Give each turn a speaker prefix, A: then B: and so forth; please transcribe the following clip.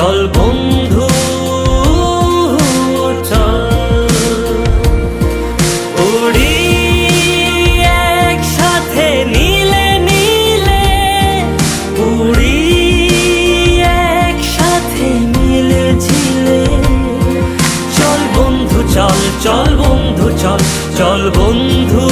A: চল বন্ধু, চল। উড়ি একসাথে নীলে নীলে উড়ি মিলে চল বন্ধু, চল চল বন্ধু, চল চল বন্ধু।